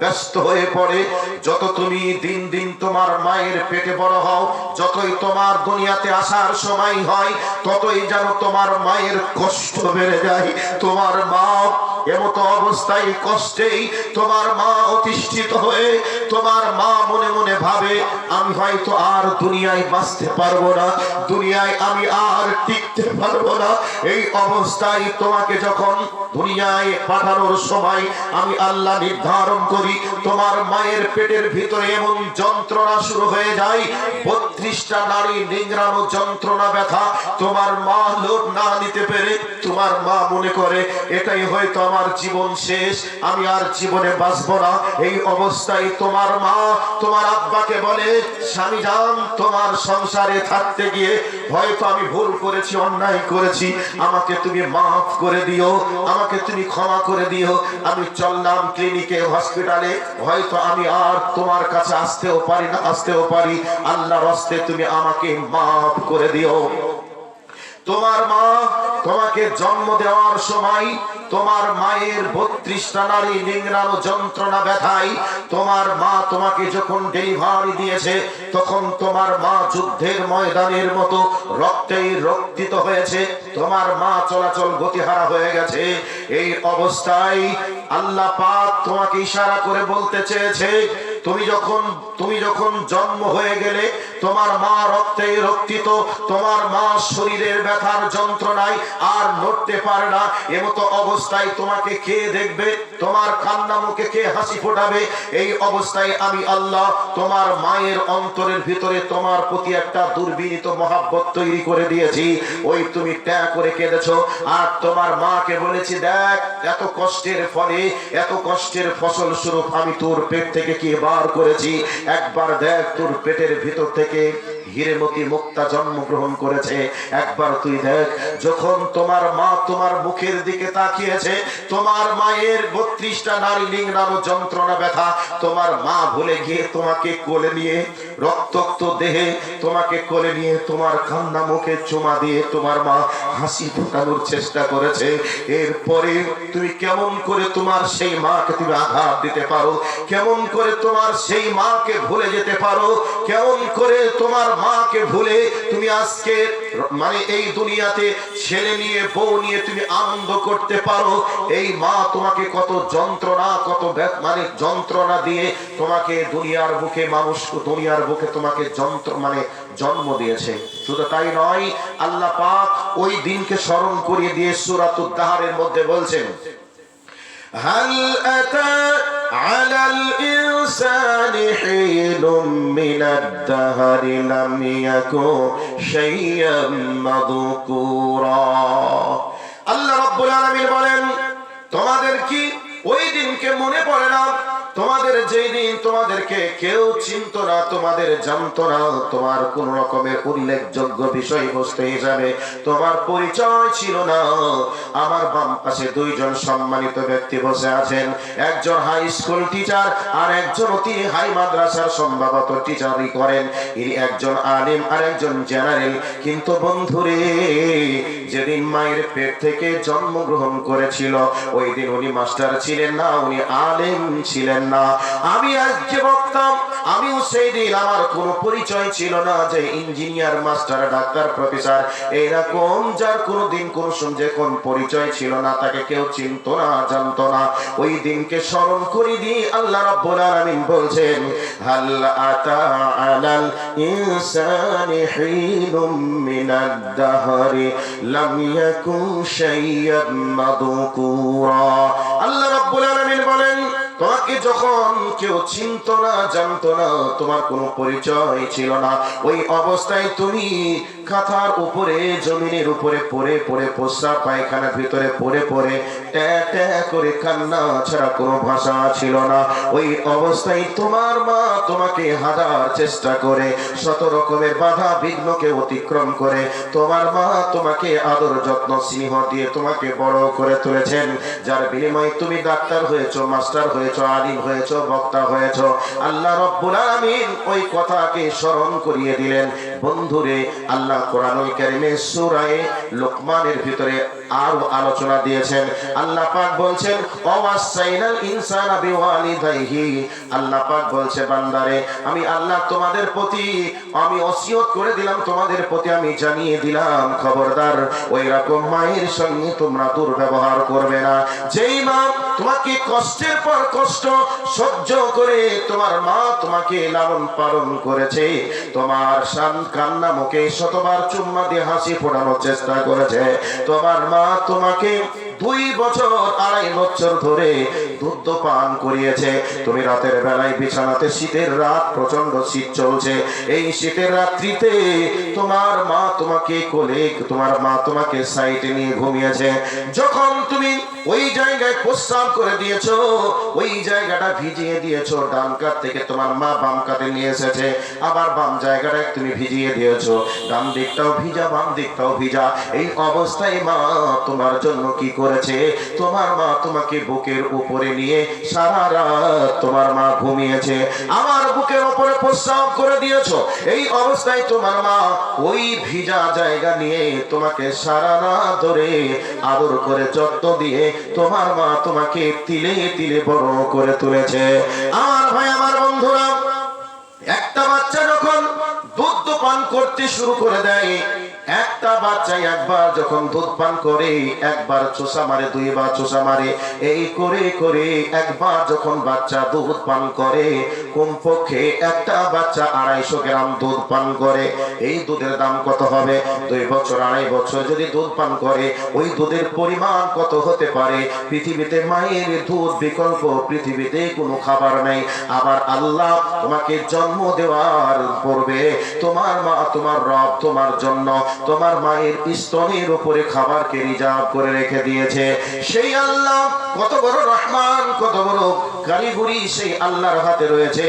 ব্যস্ত হয়ে পড়ে। যত তুমি দিন দিন তোমার মায়ের পেটে বড় হও, যতই তোমার দুনিয়াতে আসার সময় হয়, ততই যেন তোমার মায়ের কষ্ট বেড়ে যায়। তোমার মা এমতো অবস্থায় কষ্টেই তোমার মা অতিষ্ঠিত হয়ে, তোমার মা মনে মনে ভাবে, আমি হয়তো আর দুনিয়ায় বাঁচতে পারব না, দুনিয়ায় আমি আর টিকতে পারব না। এই অবস্থায় তোমাকে যখন দুনিয়ায় পাঠানোর সময় আমি আল্লাহ নির্ধারণ করি তোমার মায়ের পেটের ভিতরে এমন যন্ত্রণা শুরু হয়ে যায়। বত্রিশটা নারী নিংড়ানো যন্ত্রণা ব্যথা, তোমার মা লোড না নিতে পেরে তোমার মা মনে করে, এটাই হয়তো আমার জীবন শেষ, আমি আর জীবনে বাঁচবো না। এই অবস্থায় তোমার মা, তোমার আব্বাকে বলে, স্বামী যান, তোমার সংসারে থাকতে গিয়ে হয়তো আমি ভুল করেছি, অন্যায় করেছি। আমাকে তুমি মাফ করে দিও, আমাকে তুমি ক্ষমা করে দিও। আমি চললাম ক্লিনিকে, হসপিটালে হয়তো আমি আর তোমার কাছে আসতেও পারি না, আসতেও পারি। আল্লাহর হস্তে তুমি আমাকে মাফ করে দিও। তোমার মা তোমাকে জন্ম দেওয়ার সময় তোমার মায়ের বত্রিশটা নারী নিংড়ানো যন্ত্রণা ব্যথায় তোমার মা তোমাকে যখন ডেলিভারি দিয়েছে, তখন তোমার মা যুদ্ধের ময়দানের মতো রক্তেই রক্তিত হয়েছে। তোমার মা চলাচল গতিহারা হয়ে গেছে। এই অবস্থায় আল্লাহ পাক তোমাকে ইশারা করে বলতে চেয়েছে তুমি যখন তুমি যখন জন্ম হয়ে গেলে তোমার মা রক্তে রক্তিত, তোমার মা শরীরের ব্যথার যন্ত্রণায় আর নড়তে পারে না, এমতো অবস্থায় তোমাকে কে দেখবে? তোমার কান্না মুখে কে হাসি ফোটাবে? এই অবস্থায় আমি আল্লাহ তোমার মায়ের অন্তরের ভিতরে তোমার প্রতি একটা দুর্বিনীত মহাব্বত তৈরি করে দিয়েছি। ওই তুমি ট্যাগ করে কেঁদেছো, আর তোমার মাকে বলেছি, দেখ, এত কষ্টের ফলে, এত কষ্টের ফসল স্বরূপ আমি তোর পেট থেকে কি বার করেছি একবার দেখ তোর পেটের ভিতর থেকে হিরেমতি মুক্তা জন্মগ্রহণ করেছে। একবার তুই দেখ, যখন তোমার মা তোমার মুখের দিকে তাকিয়েছে, তোমার মায়ের বত্রিশটা নারী লিঙ্গানো যন্ত্রণা ব্যথা, তোমার মা ভুলে গিয়ে তোমাকে কোলে নিয়ে, রক্তাক্ত দেহে তোমাকে কোলে নিয়ে তোমার কান্না মুখে চুমা দিয়ে তোমার মা হাসি ফোটানোর চেষ্টা করেছে। এরপরে তুমি কেমন করে তোমার সেই মাকে তুমি আঘাত দিতে পারো? কেমন করে তোমার সেই মাকে ভুলে যেতে পারো? কেমন করে তোমার মাকে ভুলে তুমি আজকে মানে এই দুনিয়াতে ছেলে নিয়ে বউ নিয়ে তুমি আনন্দ করতে পারো এই মা তোমাকে কত যন্ত্রণা কত ব্যথ- মানে যন্ত্রণা দিয়ে তোমাকে দুনিয়ার বুকে মানুষ দুনিয়ার বুকে তোমাকে যন্ত্র মানে জন্ম দিয়েছে শুধু তাই নয় আল্লাহ পাক ওই দিনকে স্মরণ করিয়ে দিয়ে সুরাতুদ দাহারের মধ্যে বলছেন هل أتى على الإنسان حين من الدهر لم يكن شيئا مذكورا আল্লাহ রাব্বুল আলামিন বলেন তোমাদের কি ওই দিনকে মনে পড়ে না তোমাদের যেই তোমাদেরকে কেউ চিনত না, তোমাদের জানতো না, তোমার কোন রকমের উল্লেখযোগ্য তোমার পরিচয় ছিল না। আমার বাম পাশে দুইজন সম্মানিত ব্যক্তি বসে আছেন। একজন হাই স্কুল টিচার আর একজন অতি হাই মাদ্রাসার সম্ভবত টিচারই করেন। ইনি একজন আলিম আর একজন জেনারেল। কিন্তু বন্ধুরে, যেদিন মায়ের পেট থেকে জন্মগ্রহণ করেছিল, ওই দিন উনি মাস্টার ছিলেন না, উনি আলেম ছিলেন না। আমি আজ যে বক্তাম আমিও সেই দিন আমার কোনো পরিচয় ছিল না যে ইঞ্জিনিয়ার, মাস্টার, ডাক্তার, প্রফেসর এরকম যার কোনো দিন কোনো সঞ্জে কোন পরিচয় ছিল না, তাকে কেউ চিনতো না, জানতো না। ওই দিনকে স্মরণ করে দিয়ে আল্লাহ রাব্বুল আলামিন বলছেন, হাল আতা আলাল ইনসানি হিনুম মিনাদ দাহরি, লাম ইয়াকুন তোমাকে যখন কেউ চিনত না, জানতো না, তোমার কোনো পরিচয় ছিল না। ওই অবস্থায় তুমি কাঁথার উপরে, জমিনের উপরে পড়ে পড়ে প্রস্রাব পায়খানার ভিতরে পড়ে পড়ে, ট্যা ট্যা করে কান্না ছাড়া কোনো ভাষা ছিল না। ওই অবস্থায় তোমার মা তোমাকে হাজার চেষ্টা করে, শত রকমের বাধা বিঘ্নকে অতিক্রম করে। তোমার মা তোমাকে আদর যত্ন স্নেহ দিয়ে তোমাকে বড় করে তুলেছেন। যার বিনিময়ে তুমি ডাক্তার হয়েছো, মাস্টার হয়েছো, আলিম হয়েছো, বক্তা হয়েছো। আল্লাহ রব্বুল আলামিন ওই কথাকে স্মরণ করিয়ে দিলেন। বন্ধুরে, আল্লাহ কোরআনুল কারীমে সূরা লোকমানের ভিতরে আরও আলোচনা দিয়েছেন। আল্লাহ পাক বলছেন অওয়াসাইনাল ইনসানা বিওয়ালিদাইহি। আল্লাহ পাক বলছে, বান্দারে, আমি আল্লাহ তোমাদের প্রতি, আমি ওসিয়ত করে দিলাম, তোমাদের প্রতি আমি জানিয়ে দিলাম, খবরদার। ওই রকম মায়ের সঙ্গে তোমরা দুর্ব্যবহার করবে না। যেই মা তোমাকে কষ্টের পর কষ্ট সহ্য করে তোমার মা তোমাকে লালন পালন করেছে। তোমার শান কান্না মুখে শতবার চুম্মা দিয়ে হাসি ফোটানোর চেষ্টা করেছে। তোমার মা তোমাকে দুই বছর, আড়াই বছর ধরে দুধ পান করিয়েছে। তুমি রাতের বেলায় বিছানাতে শীতের রাত প্রচণ্ড শীত চলছে। এই শীতের রাত্রিতে তোমার মা তোমাকে কোলে, তোমার মা তোমাকে সাইটে নিয়ে ঘুমিয়েছে। যখন তুমি ওই জায়গায় প্রস্রাব করে দিয়েছ, ওই জায়গাটা ভিজিয়ে দিয়েছ, ডান কাত থেকে তোমার মা বাম কাতে নিয়ে এসেছে, আবার বাম জায়গাটায় তুমি ভিজিয়ে দিয়েছ। ডান দিকটাও ভিজা, বাম দিকটাও ভিজা। এই অবস্থায় মা তোমার জন্য কি করেছে? তোমার মা তোমাকে বুকের উপরে নিয়ে সারা রাত তোমার মা ঘুমিয়েছে। আমার বুকের উপরে প্রস্রাব করে দিয়েছ। এই অবস্থায় তোমার মা ওই ভিজা জায়গা নিয়ে তোমাকে সারা রাত ধরে আদর করে যত্ন দিয়ে তোমার মা তোমাকে তিলে তিলে বড় করে তুলেছে। আমার ভাই আমার বন্ধুরা দুধ পান করতে শুরু করে দেয়। একটা বাচ্চা একবার যখন দুধ পান করে, একবার চোষা মারে, দুইবার চোষা মারে, এই করে করে একবার যখন বাচ্চা দুধ পান করে, কমপক্ষে একটা বাচ্চা আড়াইশো গ্রাম দুধ পান করে। এই দুধের দাম কত হবে? দুই বছর, আড়াই বছর যদি দুধ পান করে, ওই দুধের পরিমাণ কত হতে পারে? পৃথিবীতে মায়ের দুধ বিকল্প, পৃথিবীতে কোনো খাবার নেই। আবার আল্লাহ তোমাকে জন্ম দেওয়ার পূর্বে তোমার মা, তোমার রব তোমার জন্য তোমার মায়ের স্তনের উপরে খাবারকে রিজার্ভ করে রেখে দিয়েছে। সেই আল্লাহ কত বড় রহমান, কত বড় কারিগরি সেই আল্লাহর হাতে রয়েছে।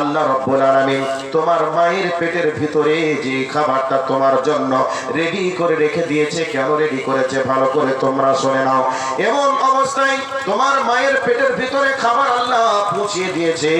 আল্লাহ রব্বুল আলামিন তোমার মায়ের পেটের ভিতরে যে খাবারটা তোমার জন্য রেডি করে রেখে দিয়েছে, কেন রেডি করেছে ভালো করে তোমরা শুনে নাও। এমন অবস্থায় তোমার মায়ের পেটের ভিতরে খাবার পৌঁছিয়ে দিয়েছে।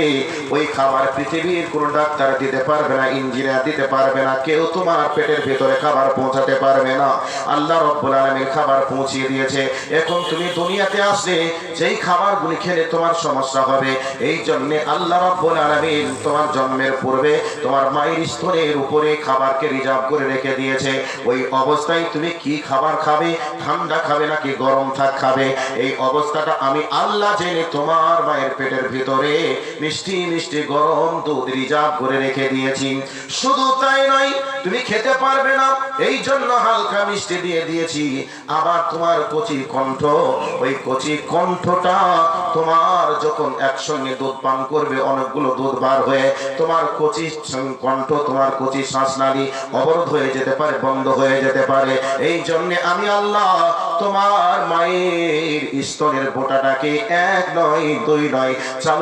ওই খাবার পৃথিবীর কোনো ডাক্তার দিতে পারবে না, ইঞ্জিনিয়ার দিতে পারবে না, কেউ তোমার পেটের ভিতরে খাবার পৌঁছাতে পারবে না। আল্লাহ রব্বুল আলামিন খাবার পৌঁছিয়ে দিয়েছে। এখন তুমি দুনিয়াতে আসলে যেই খাবারগুলি খেলে তোমার সমস্যা হবে, এই জন্য আল্লাহ রব্বুল আলামিন তোমার জন্মের পূর্বে তোমার মায়ের স্তনের উপরে খাবারকে রিজার্ভ করে রেখে দিয়েছে। ওই অবস্থায় তুমি কি খাবার খাবে, ঠান্ডা খাবে নাকি গরম থাক খাবে, এই অবস্থাটা আমি আল্লাহ জেনে তোমার মায়ের পেটের ভিতরে মিষ্টি মিষ্টি গরম দুধ রিজার্ভ করে রেখে দিয়েছি। শুধু তাই নয়, তুমি খেতে পারবে না। এই জন্য হালকা মিষ্টি দিয়ে দিয়েছি। আবার তোমার কচি কণ্ঠ, ওই কচি কণ্ঠটা তোমার যখন একসঙ্গে দুধ পান করবে, অনেকগুলো দুধ বার হয়ে তোমার কচি কণ্ঠ, তোমার কচি শ্বাসনালী অবরোধ হয়ে যেতে পারে, বন্ধ হয়ে যেতে পারে। এই জন্য আমি আল্লাহ তোমার মায়ের স্তনের বোটাটাকে এক নয়, দুই নয়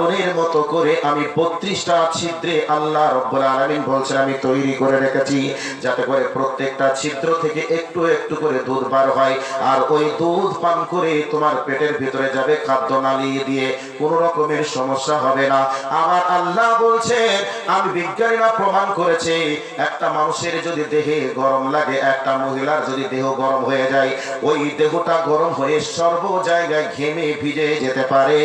চালনের মতো করে আমি বত্রিশটা ছিদ্রে আল্লাহ রব্বুল আলামিন বলছেন, আমি তৈরি করে রেখেছি যাতে করে প্রত্যেকটা ছিদ্র থেকে একটু একটু করে দুধ বার হয়। আর ওই দুধ পান করে তোমার পেটের ভিতরে যাবে খাদ্য নালী দিয়ে, কোনো রকমের সমস্যা হবে না। আমার আল্লাহ বলছেন, আমি বিজ্ঞানীরা প্রমাণ করেছে, একটা মানুষের যদি দেহে গরম লাগে, একটা মহিলার যদি দেহ গরম হয়ে যায়, ওই দেহটা গরম হয়ে সর্ব জায়গায় ঘেমে ভিজে যেতে পারে।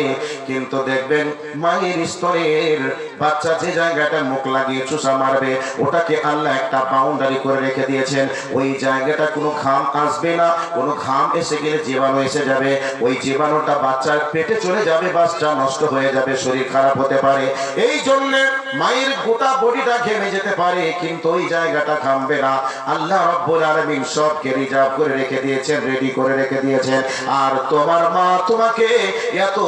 কিন্তু দেখবেন মায়ের স্তরের বাচ্চা যে জায়গাটা মুখ লাগিয়ে চুষা মারবে, ওটাকে আল্লাহ একটা বাউন্ডারি করে রেখে দিয়েছেন। ওই জায়গাটা কোনো ঘাম আসবে না, কোনো ঘাম এসে গেলে জীবাণু এসে যাবে। ওই জীবাণুটা বাচ্চার পেটে চলে যাবে, বাচ্চা নষ্ট হয়ে যাবে, শরীর খারাপ হতে পারে। এই জন্য মায়ের গোটা বডিটা ঘেমে যেতে পারে, কিন্তু ওই জায়গাটা ঘামবে না। আল্লাহ রব্বুল আলামিন সবকে রিজার্ভ করে রেখে দিয়েছেন রেডি করে রেখে দিয়েছেন। আর তোমার মা তোমাকে এত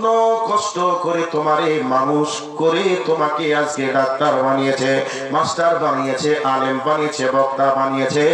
যত্ন কষ্ট করে তোমারে, মানুষ করে তোমাকে আজকে ডাক্তার বানিয়েছে, মাস্টার বানিয়েছে, আলেম বানিয়েছে, বক্তা বানিয়েছে।